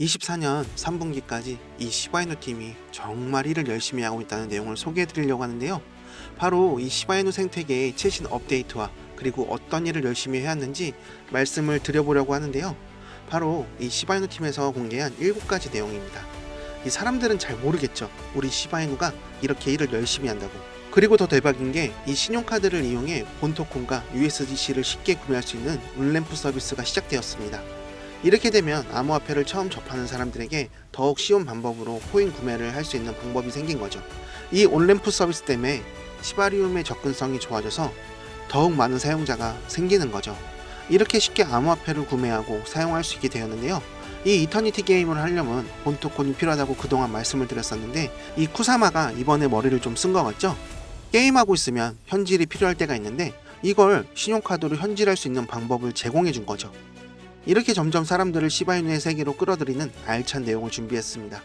24년 3분기까지 이 시바이누 팀이 정말 일을 열심히 하고 있다는 내용을 소개해 드리려고 하는데요. 바로 이 시바이누 생태계의 최신 업데이트와 그리고 어떤 일을 열심히 해왔는지 말씀을 드려보려고 하는데요. 바로 이 시바이누 팀에서 공개한 7가지 내용입니다. 이 사람들은 잘 모르겠죠. 우리 시바이누가 이렇게 일을 열심히 한다고. 그리고 더 대박인 게 이 신용카드를 이용해 본토콘과 USDC를 쉽게 구매할 수 있는 온램프 서비스가 시작되었습니다. 이렇게 되면 암호화폐를 처음 접하는 사람들에게 더욱 쉬운 방법으로 코인 구매를 할 수 있는 방법이 생긴 거죠. 이 온램프 서비스 때문에 시바리움의 접근성이 좋아져서 더욱 많은 사용자가 생기는 거죠. 이렇게 쉽게 암호화폐를 구매하고 사용할 수 있게 되었는데요. 이 이터니티 게임을 하려면 본토콘이 필요하다고 그동안 말씀을 드렸었는데 이 쿠사마가 이번에 머리를 좀 쓴 것 같죠? 게임하고 있으면 현질이 필요할 때가 있는데 이걸 신용카드로 현질할 수 있는 방법을 제공해 준 거죠. 이렇게 점점 사람들을 시바이누의 세계로 끌어들이는 알찬 내용을 준비했습니다.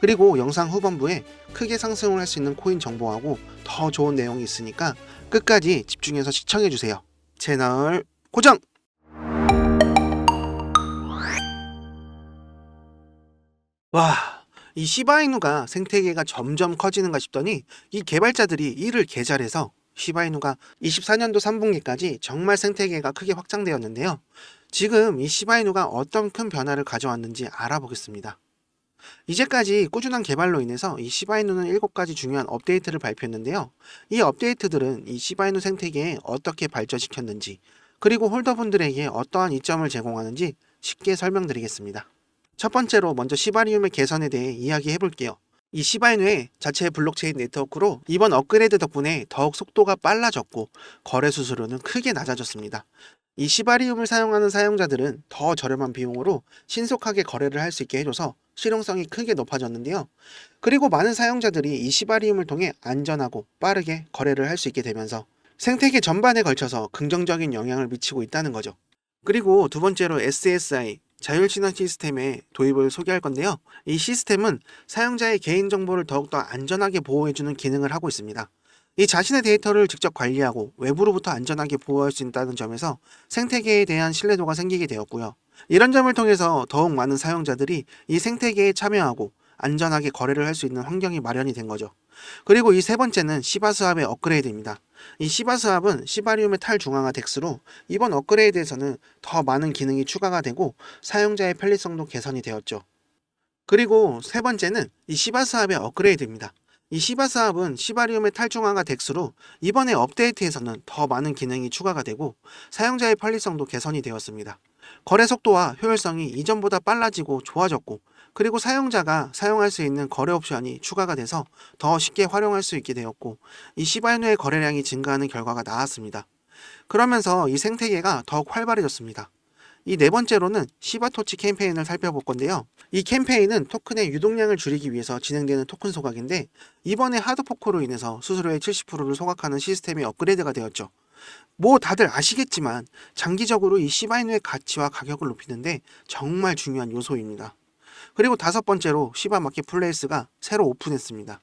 그리고 영상 후반부에 크게 상승을 할 수 있는 코인 정보하고 더 좋은 내용이 있으니까 끝까지 집중해서 시청해 주세요. 채널 고정! 와, 이 시바이누가 생태계가 점점 커지는가 싶더니 이 개발자들이 이를 개잘해서 시바이누가 24년도 3분기까지 정말 생태계가 크게 확장되었는데요. 지금 이 시바이누가 어떤 큰 변화를 가져왔는지 알아보겠습니다. 이제까지 꾸준한 개발로 인해서 이 시바이누는 7가지 중요한 업데이트를 발표했는데요. 이 업데이트들은 이 시바이누 생태계에 어떻게 발전시켰는지, 그리고 홀더분들에게 어떠한 이점을 제공하는지 쉽게 설명드리겠습니다. 첫 번째로 먼저 시바리움의 개선에 대해 이야기해 볼게요. 이 시바이누의 자체 블록체인 네트워크로 이번 업그레이드 덕분에 더욱 속도가 빨라졌고 거래 수수료는 크게 낮아졌습니다. 이 시바리움을 사용하는 사용자들은 더 저렴한 비용으로 신속하게 거래를 할 수 있게 해줘서 실용성이 크게 높아졌는데요. 그리고 많은 사용자들이 이 시바리움을 통해 안전하고 빠르게 거래를 할 수 있게 되면서 생태계 전반에 걸쳐서 긍정적인 영향을 미치고 있다는 거죠. 그리고 두 번째로 SSI, 자율신원 시스템의 도입을 소개할 건데요. 이 시스템은 사용자의 개인정보를 더욱더 안전하게 보호해주는 기능을 하고 있습니다. 이 자신의 데이터를 직접 관리하고 외부로부터 안전하게 보호할 수 있다는 점에서 생태계에 대한 신뢰도가 생기게 되었고요. 이런 점을 통해서 더욱 많은 사용자들이 이 생태계에 참여하고 안전하게 거래를 할 수 있는 환경이 마련이 된 거죠. 그리고 이 세 번째는 시바스합의 업그레이드입니다. 이 시바스합은 시바리움의 탈중앙화 덱스로 이번 업그레이드에서는 더 많은 기능이 추가가 되고 사용자의 편리성도 개선이 되었죠. 그리고 세 번째는 이 시바스합의 업그레이드입니다. 이 시바스합은 시바리움의 탈중앙화 덱스로 이번에 업데이트에서는 더 많은 기능이 추가가 되고 사용자의 편리성도 개선이 되었습니다. 거래 속도와 효율성이 이전보다 빨라지고 좋아졌고 그리고 사용자가 사용할 수 있는 거래 옵션이 추가가 돼서 더 쉽게 활용할 수 있게 되었고 이 시바이누의 거래량이 증가하는 결과가 나왔습니다. 그러면서 이 생태계가 더욱 활발해졌습니다. 이 네 번째로는 시바토치 캠페인을 살펴볼 건데요. 이 캠페인은 토큰의 유동량을 줄이기 위해서 진행되는 토큰 소각인데 이번에 하드포크로 인해서 수수료의 70%를 소각하는 시스템이 업그레이드가 되었죠. 뭐 다들 아시겠지만 장기적으로 이 시바이누의 가치와 가격을 높이는데 정말 중요한 요소입니다. 그리고 다섯 번째로 시바 마켓플레이스가 새로 오픈했습니다.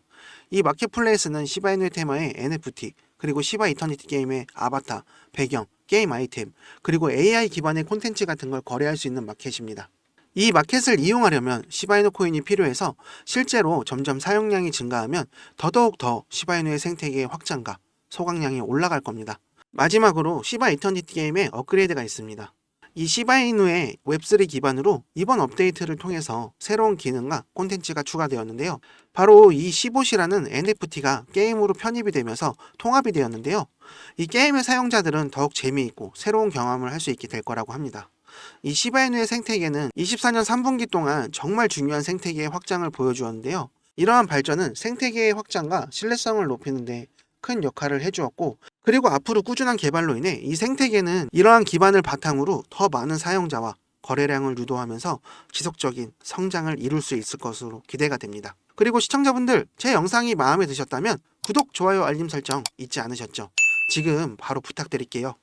이 마켓플레이스는 시바이누의 테마의 NFT, 그리고 시바 이터니티 게임의 아바타, 배경, 게임 아이템, 그리고 AI 기반의 콘텐츠 같은 걸 거래할 수 있는 마켓입니다. 이 마켓을 이용하려면 시바이누 코인이 필요해서 실제로 점점 사용량이 증가하면 더더욱 더 시바이누의 생태계의 확장과 소각량이 올라갈 겁니다. 마지막으로 시바 이터니티 게임의 업그레이드가 있습니다. 이 시바이누의 웹3 기반으로 이번 업데이트를 통해서 새로운 기능과 콘텐츠가 추가되었는데요. 바로 이 시봇이라는 NFT가 게임으로 편입이 되면서 통합이 되었는데요. 이 게임의 사용자들은 더욱 재미있고 새로운 경험을 할 수 있게 될 거라고 합니다. 이 시바이누의 생태계는 24년 3분기 동안 정말 중요한 생태계의 확장을 보여주었는데요. 이러한 발전은 생태계의 확장과 신뢰성을 높이는데 큰 역할을 해주었고 그리고 앞으로 꾸준한 개발로 인해 이 생태계는 이러한 기반을 바탕으로 더 많은 사용자와 거래량을 유도하면서 지속적인 성장을 이룰 수 있을 것으로 기대가 됩니다. 그리고 시청자분들 제 영상이 마음에 드셨다면 구독, 좋아요, 알림 설정 잊지 않으셨죠? 지금 바로 부탁드릴게요.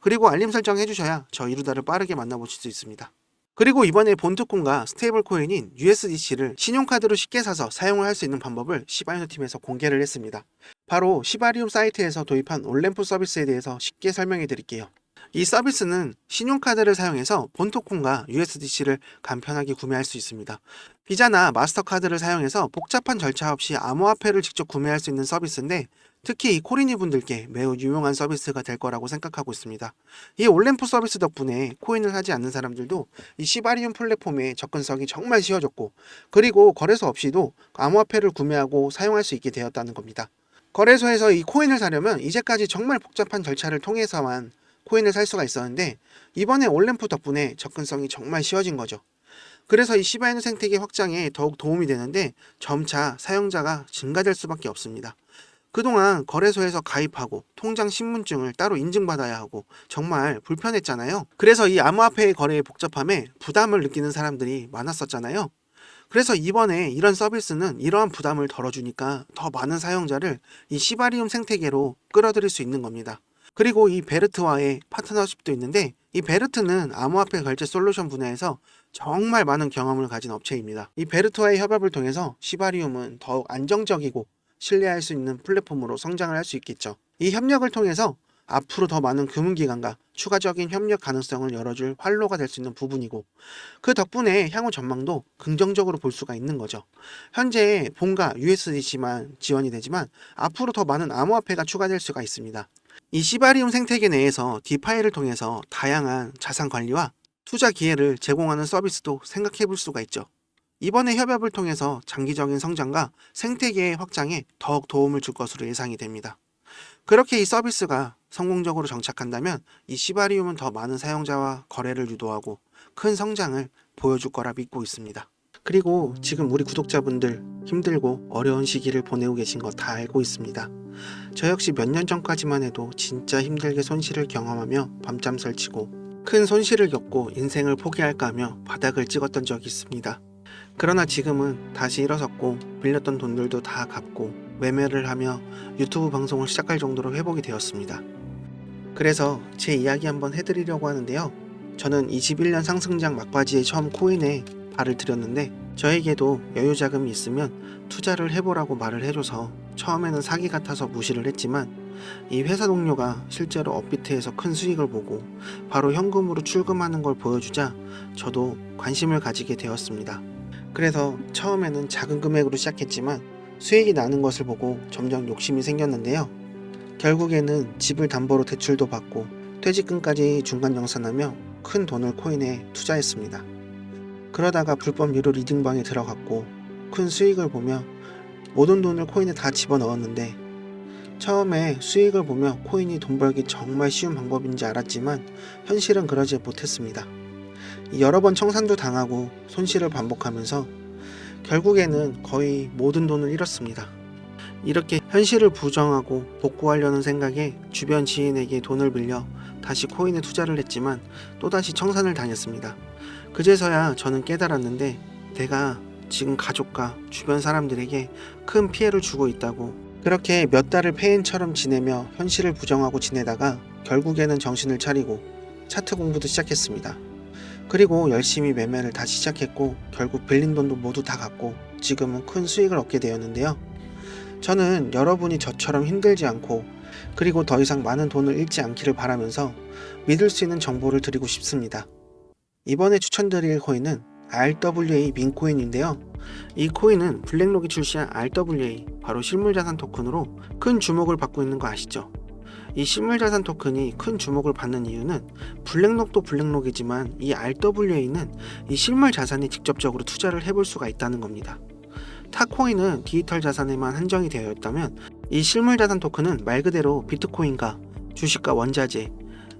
그리고 알림 설정 해주셔야 저 이루다를 빠르게 만나보실 수 있습니다. 그리고 이번에 본토콘과 스테이블 코인인 USDC를 신용카드로 쉽게 사서 사용을 할 수 있는 방법을 시바이노 팀에서 공개를 했습니다. 바로 시바리움 사이트에서 도입한 온램프 서비스에 대해서 쉽게 설명해 드릴게요. 이 서비스는 신용카드를 사용해서 본토콘과 USDC를 간편하게 구매할 수 있습니다. 비자나 마스터카드를 사용해서 복잡한 절차 없이 암호화폐를 직접 구매할 수 있는 서비스인데 특히 이 코리니 분들께 매우 유용한 서비스가 될 거라고 생각하고 있습니다. 이 올램프 서비스 덕분에 코인을 하지 않는 사람들도 이 시바리움 플랫폼의 접근성이 정말 쉬워졌고 그리고 거래소 없이도 암호화폐를 구매하고 사용할 수 있게 되었다는 겁니다. 거래소에서 이 코인을 사려면 이제까지 정말 복잡한 절차를 통해서만 코인을 살 수가 있었는데 이번에 올램프 덕분에 접근성이 정말 쉬워진 거죠. 그래서 이 시바이누 생태계 확장에 더욱 도움이 되는데 점차 사용자가 증가될 수밖에 없습니다. 그동안 거래소에서 가입하고 통장 신분증을 따로 인증받아야 하고 정말 불편했잖아요. 그래서 이 암호화폐의 거래의 복잡함에 부담을 느끼는 사람들이 많았었잖아요. 그래서 이번에 이런 서비스는 이러한 부담을 덜어주니까 더 많은 사용자를 이 시바리움 생태계로 끌어들일 수 있는 겁니다. 그리고 이 베르트와의 파트너십도 있는데 이 베르트는 암호화폐 결제 솔루션 분야에서 정말 많은 경험을 가진 업체입니다. 이 베르트와의 협업을 통해서 시바리움은 더욱 안정적이고 신뢰할 수 있는 플랫폼으로 성장을 할 수 있겠죠. 이 협력을 통해서 앞으로 더 많은 금융기관과 추가적인 협력 가능성을 열어줄 활로가 될 수 있는 부분이고 그 덕분에 향후 전망도 긍정적으로 볼 수가 있는 거죠. 현재 본가 USDC만 지원이 되지만 앞으로 더 많은 암호화폐가 추가될 수가 있습니다. 이 시바리움 생태계 내에서 디파이를 통해서 다양한 자산 관리와 투자 기회를 제공하는 서비스도 생각해 볼 수가 있죠. 이번에 협업을 통해서 장기적인 성장과 생태계의 확장에 더욱 도움을 줄 것으로 예상이 됩니다. 그렇게 이 서비스가 성공적으로 정착한다면 이 시바리움은 더 많은 사용자와 거래를 유도하고 큰 성장을 보여줄 거라 믿고 있습니다. 그리고 지금 우리 구독자분들 힘들고 어려운 시기를 보내고 계신 거 다 알고 있습니다. 저 역시 몇 년 전까지만 해도 진짜 힘들게 손실을 경험하며 밤잠 설치고 큰 손실을 겪고 인생을 포기할까 하며 바닥을 찍었던 적이 있습니다. 그러나 지금은 다시 일어섰고 빌렸던 돈들도 다 갚고 매매를 하며 유튜브 방송을 시작할 정도로 회복이 되었습니다. 그래서 제 이야기 한번 해드리려고 하는데요. 저는 21년 상승장 막바지에 처음 코인에 발을 들였는데 저에게도 여유 자금이 있으면 투자를 해보라고 말을 해줘서 처음에는 사기 같아서 무시를 했지만 이 회사 동료가 실제로 업비트에서 큰 수익을 보고 바로 현금으로 출금하는 걸 보여주자 저도 관심을 가지게 되었습니다. 그래서 처음에는 작은 금액으로 시작했지만 수익이 나는 것을 보고 점점 욕심이 생겼는데요. 결국에는 집을 담보로 대출도 받고 퇴직금까지 중간 정산하며 큰 돈을 코인에 투자했습니다. 그러다가 불법 유료 리딩방에 들어갔고 큰 수익을 보며 모든 돈을 코인에 다 집어넣었는데 처음에 수익을 보며 코인이 돈 벌기 정말 쉬운 방법인지 알았지만 현실은 그러지 못했습니다. 여러 번 청산도 당하고 손실을 반복하면서 결국에는 거의 모든 돈을 잃었습니다. 이렇게 현실을 부정하고 복구하려는 생각에 주변 지인에게 돈을 빌려 다시 코인에 투자를 했지만 또다시 청산을 당했습니다. 그제서야 저는 깨달았는데 내가 지금 가족과 주변 사람들에게 큰 피해를 주고 있다고 그렇게 몇 달을 폐인처럼 지내며 현실을 부정하고 지내다가 결국에는 정신을 차리고 차트 공부도 시작했습니다. 그리고 열심히 매매를 다시 시작했고 결국 빌린 돈도 모두 다 갚고 지금은 큰 수익을 얻게 되었는데요. 저는 여러분이 저처럼 힘들지 않고 그리고 더 이상 많은 돈을 잃지 않기를 바라면서 믿을 수 있는 정보를 드리고 싶습니다. 이번에 추천드릴 코인은 RWA 민코인인데요. 이 코인은 블랙록이 출시한 RWA 바로 실물자산 토큰으로 큰 주목을 받고 있는 거 아시죠? 이 실물자산 토큰이 큰 주목을 받는 이유는 블랙록도 블랙록이지만 이 RWA는 이 실물 자산에 직접적으로 투자를 해볼 수가 있다는 겁니다. 타코인은 디지털 자산에만 한정이 되어 있다면 이 실물 자산 토큰은 말 그대로 비트코인과 주식과 원자재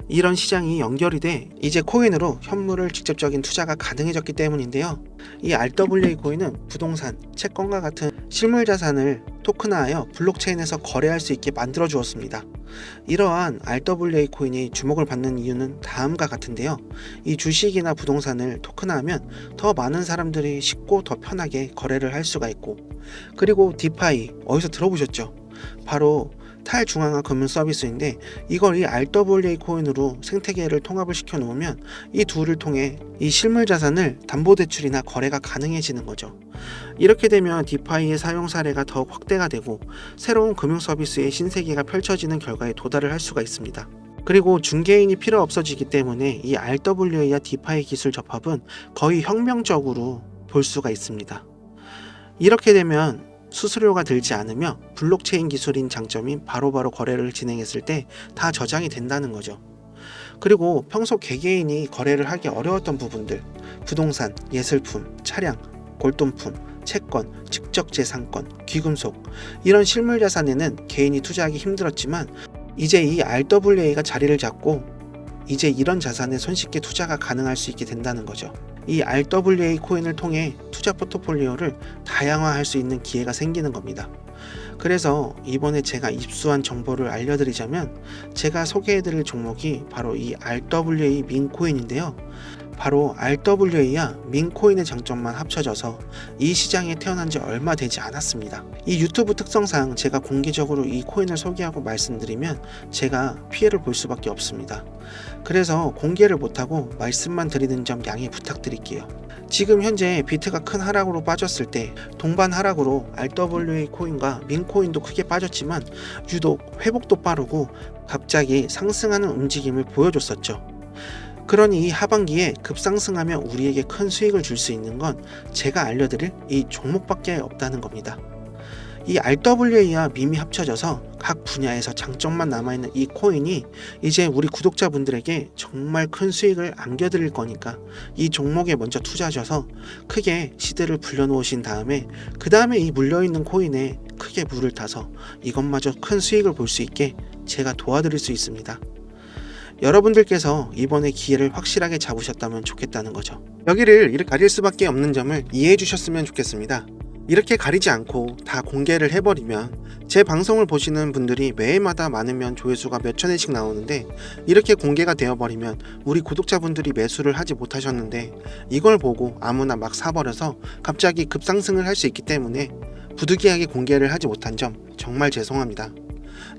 이런 시장이 연결이 돼 이제 코인으로 현물을 직접적인 투자가 가능해졌기 때문인데요. 이 RWA 코인은 부동산, 채권과 같은 실물 자산을 토큰화하여 블록체인에서 거래할 수 있게 만들어 주었습니다. 이러한 RWA 코인이 주목을 받는 이유는 다음과 같은데요. 이 주식이나 부동산을 토큰화하면 더 많은 사람들이 쉽고 더 편하게 거래를 할 수가 있고 그리고 디파이 어디서 들어보셨죠? 바로 탈중앙화 금융 서비스인데 이걸 이 RWA 코인으로 생태계를 통합을 시켜 놓으면 이 둘을 통해 이 실물 자산을 담보 대출이나 거래가 가능해지는 거죠. 이렇게 되면 디파이의 사용 사례가 더욱 확대가 되고 새로운 금융 서비스의 신세계가 펼쳐지는 결과에 도달을 할 수가 있습니다. 그리고 중개인이 필요 없어지기 때문에 이 RWA와 디파이 기술 접합은 거의 혁명적으로 볼 수가 있습니다. 이렇게 되면 수수료가 들지 않으며 블록체인 기술인 장점인 바로 바로 거래를 진행했을 때 다 저장이 된다는 거죠. 그리고 평소 개개인이 거래를 하기 어려웠던 부분들, 부동산, 예술품, 차량, 골동품, 채권, 직접재산권, 귀금속 이런 실물 자산에는 개인이 투자하기 힘들었지만 이제 이 RWA가 자리를 잡고 이제 이런 자산에 손쉽게 투자가 가능할 수 있게 된다는 거죠. 이 RWA 코인을 통해 투자 포트폴리오를 다양화할 수 있는 기회가 생기는 겁니다. 그래서 이번에 제가 입수한 정보를 알려드리자면 제가 소개해드릴 종목이 바로 이 RWA 민코인인데요. 바로 RWA와 민코인의 장점만 합쳐져서 이 시장에 태어난 지 얼마 되지 않았습니다. 이 유튜브 특성상 제가 공개적으로 이 코인을 소개하고 말씀드리면 제가 피해를 볼 수밖에 없습니다. 그래서 공개를 못하고 말씀만 드리는 점 양해 부탁드릴게요. 지금 현재 비트가 큰 하락으로 빠졌을 때 동반 하락으로 RWA 코인과 민코인도 크게 빠졌지만 유독 회복도 빠르고 갑자기 상승하는 움직임을 보여줬었죠. 그러니 이 하반기에 급상승하며 우리에게 큰 수익을 줄 수 있는 건 제가 알려드릴 이 종목밖에 없다는 겁니다. 이 RWA와 밈이 합쳐져서 각 분야에서 장점만 남아있는 이 코인이 이제 우리 구독자분들에게 정말 큰 수익을 안겨드릴 거니까 이 종목에 먼저 투자하셔서 크게 시대를 불려놓으신 다음에 그 다음에 이 물려있는 코인에 크게 물을 타서 이것마저 큰 수익을 볼 수 있게 제가 도와드릴 수 있습니다. 여러분들께서 이번에 기회를 확실하게 잡으셨다면 좋겠다는 거죠. 여기를 이렇게 가릴 수밖에 없는 점을 이해해 주셨으면 좋겠습니다. 이렇게 가리지 않고 다 공개를 해버리면 제 방송을 보시는 분들이 매해마다 많으면 조회수가 몇천 회씩 나오는데 이렇게 공개가 되어버리면 우리 구독자분들이 매수를 하지 못하셨는데 이걸 보고 아무나 막 사버려서 갑자기 급상승을 할 수 있기 때문에 부득이하게 공개를 하지 못한 점 정말 죄송합니다.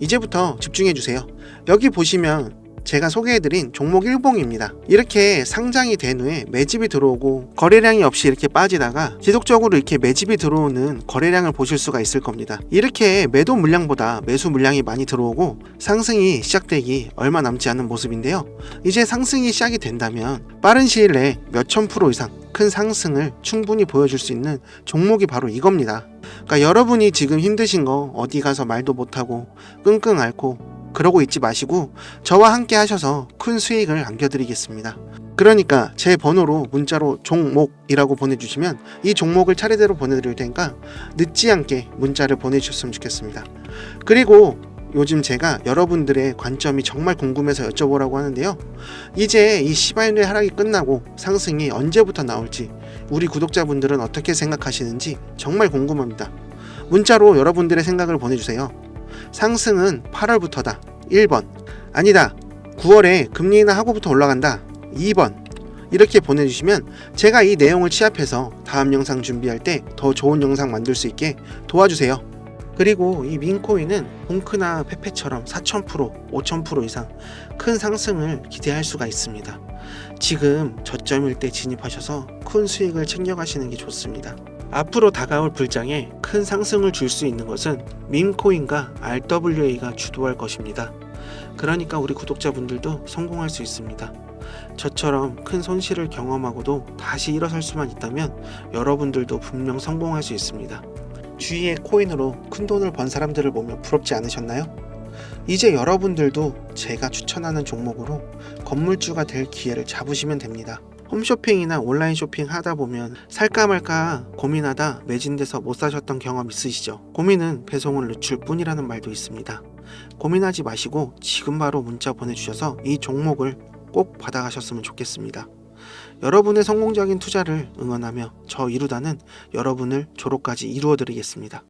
이제부터 집중해 주세요. 여기 보시면 제가 소개해드린 종목 일봉입니다. 이렇게 상장이 된 후에 매집이 들어오고 거래량이 없이 이렇게 빠지다가 지속적으로 이렇게 매집이 들어오는 거래량을 보실 수가 있을 겁니다. 이렇게 매도 물량보다 매수 물량이 많이 들어오고 상승이 시작되기 얼마 남지 않은 모습인데요. 이제 상승이 시작이 된다면 빠른 시일 내에 몇천 프로 이상 큰 상승을 충분히 보여줄 수 있는 종목이 바로 이겁니다. 그러니까 여러분이 지금 힘드신 거 어디 가서 말도 못하고 끙끙 앓고 그러고 있지 마시고 저와 함께 하셔서 큰 수익을 안겨드리겠습니다. 그러니까 제 번호로 문자로 종목이라고 보내주시면 이 종목을 차례대로 보내드릴 테니까 늦지 않게 문자를 보내주셨으면 좋겠습니다. 그리고 요즘 제가 여러분들의 관점이 정말 궁금해서 여쭤보라고 하는데요. 이제 이 시바인의 하락이 끝나고 상승이 언제부터 나올지 우리 구독자분들은 어떻게 생각하시는지 정말 궁금합니다. 문자로 여러분들의 생각을 보내주세요. 상승은 8월부터다. 1번. 아니다. 9월에 금리 인하 하고부터 올라간다. 2번. 이렇게 보내주시면 제가 이 내용을 취합해서 다음 영상 준비할 때 더 좋은 영상 만들 수 있게 도와주세요. 그리고 이 민코인은 봉크나 페페처럼 4,000%, 5,000% 이상 큰 상승을 기대할 수가 있습니다. 지금 저점일 때 진입하셔서 큰 수익을 챙겨가시는 게 좋습니다. 앞으로 다가올 불장에 큰 상승을 줄 수 있는 것은 밈코인과 RWA가 주도할 것입니다. 그러니까 우리 구독자분들도 성공할 수 있습니다. 저처럼 큰 손실을 경험하고도 다시 일어설 수만 있다면 여러분들도 분명 성공할 수 있습니다. 주위에 코인으로 큰 돈을 번 사람들을 보며 부럽지 않으셨나요? 이제 여러분들도 제가 추천하는 종목으로 건물주가 될 기회를 잡으시면 됩니다. 홈쇼핑이나 온라인 쇼핑 하다 보면 살까 말까 고민하다 매진돼서 못 사셨던 경험 있으시죠? 고민은 배송을 늦출 뿐이라는 말도 있습니다. 고민하지 마시고 지금 바로 문자 보내주셔서 이 종목을 꼭 받아가셨으면 좋겠습니다. 여러분의 성공적인 투자를 응원하며 저 이루다는 여러분을 졸업까지 이루어드리겠습니다.